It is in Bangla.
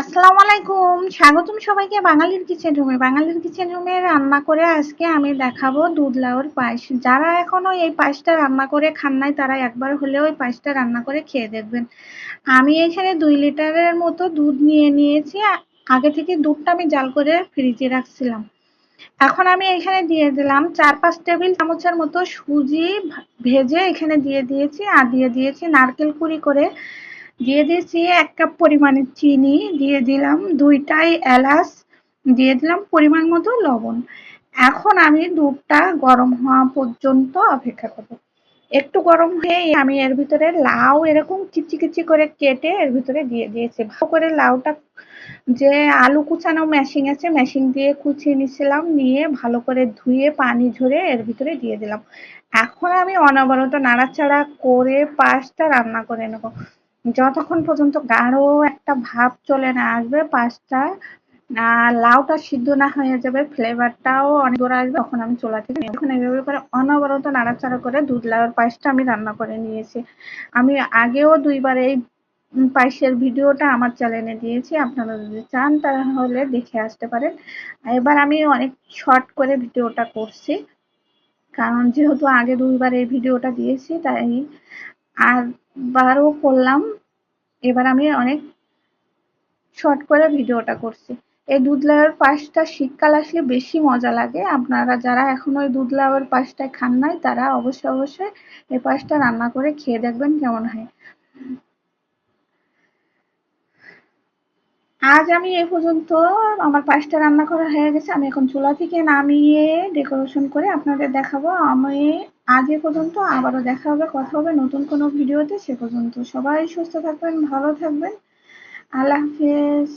আসসালামু আলাইকুম। স্বাগতম সবাইকে বাঙালির কিচেন রুমে। বাঙালির কিচেন রুমে রান্না করে আজকে আমি দেখাবো দুধ লাউর পায়েস। যারা এখনও এই পায়েসটা রান্না করে খান নাই, তারা একবার হলেও এই পায়েসটা রান্না করে খেয়ে দেখবেন। আমি এখানে দুই লিটারের মতো দুধ নিয়ে নিয়েছি। আগে থেকে দুধটা আমি জাল করে ফ্রিজে রাখছিলাম। এখন আমি এখানে দিয়ে দিলাম চার পাঁচ টেবিল চামচের মতো সুজি ভেজে এখানে দিয়ে দিয়েছি। আর দিয়ে দিয়েছি নারকেল কুড়ি করে দিয়ে দিয়েছি এক কাপ পরিমাণে চিনি, দিয়ে দিলাম দুইটাই এলাচ, দিয়ে দিলাম পরিমাণ মতো লবণ। এখন আমি দুধটা গরম হওয়া পর্যন্ত অপেক্ষা করব। একটু গরম হয়ে আমি এর ভিতরে লাউ এরকম কিচি কিচি করে কেটে এর ভিতরে দিয়ে দিয়েছি। ভালো করে লাউটা যে আলু কুচানো মেশিন আছে মেশিন দিয়ে কুচিয়ে নিছিলাম নিয়ে ভালো করে ধুয়ে পানি ঝরে এর ভিতরে দিয়ে দিলাম। এখন আমি অনবরত নাড়াচাড়া করে পাঁচটা রান্না করে নেব। যতক্ষণ পর্যন্ত গাঢ় একটা ভাব চলে না আসবে পাঁচটা লাউটা সিদ্ধ না হয়ে যাবে ফ্লেভারটাও অনেক দূর আসবে, তখন আমি চোলা থেকে এখন এইভাবে করে অনবরত নাড়াচাড়া করে দুধ লাউয়ের পায়েসটা আমি রান্না করে নিয়েছি। আমি আগেও দুইবার এই পায়েসের ভিডিওটা আমার চ্যানেলে দিয়েছি, আপনারা যদি চান তাহলে দেখে আসতে পারেন। এবার আমি অনেক শর্ট করে ভিডিওটা করছি, কারণ যেহেতু আগে দুইবার এই ভিডিওটা দিয়েছি, তাই আর বারও করলাম। এবার আমি অনেক শর্ট করে ভিডিওটা করছি। এই দুধ লাউয়ের পাশটা শীতকাল আসলে বেশি মজা লাগে। আপনারা যারা এখনও ওই দুধ লাউয়ের পাশটা খান নাই, তারা অবশ্যই অবশ্যই এই পাশটা রান্না করে খেয়ে দেখবেন কেমন হয়। আজ আমি এ পর্যন্ত আমার পাঁচটা রান্না করা হয়ে গেছে। আমি এখন চুলা থেকে নামিয়ে ডেকোরেশন করে আপনাদের দেখাবো। আমি আজ এ পর্যন্ত আবারও দেখা হবে, কথা হবে নতুন কোনো ভিডিওতে। সে পর্যন্ত সবাই সুস্থ থাকবেন, ভালো থাকবেন। আল্লাহ হাফিজ।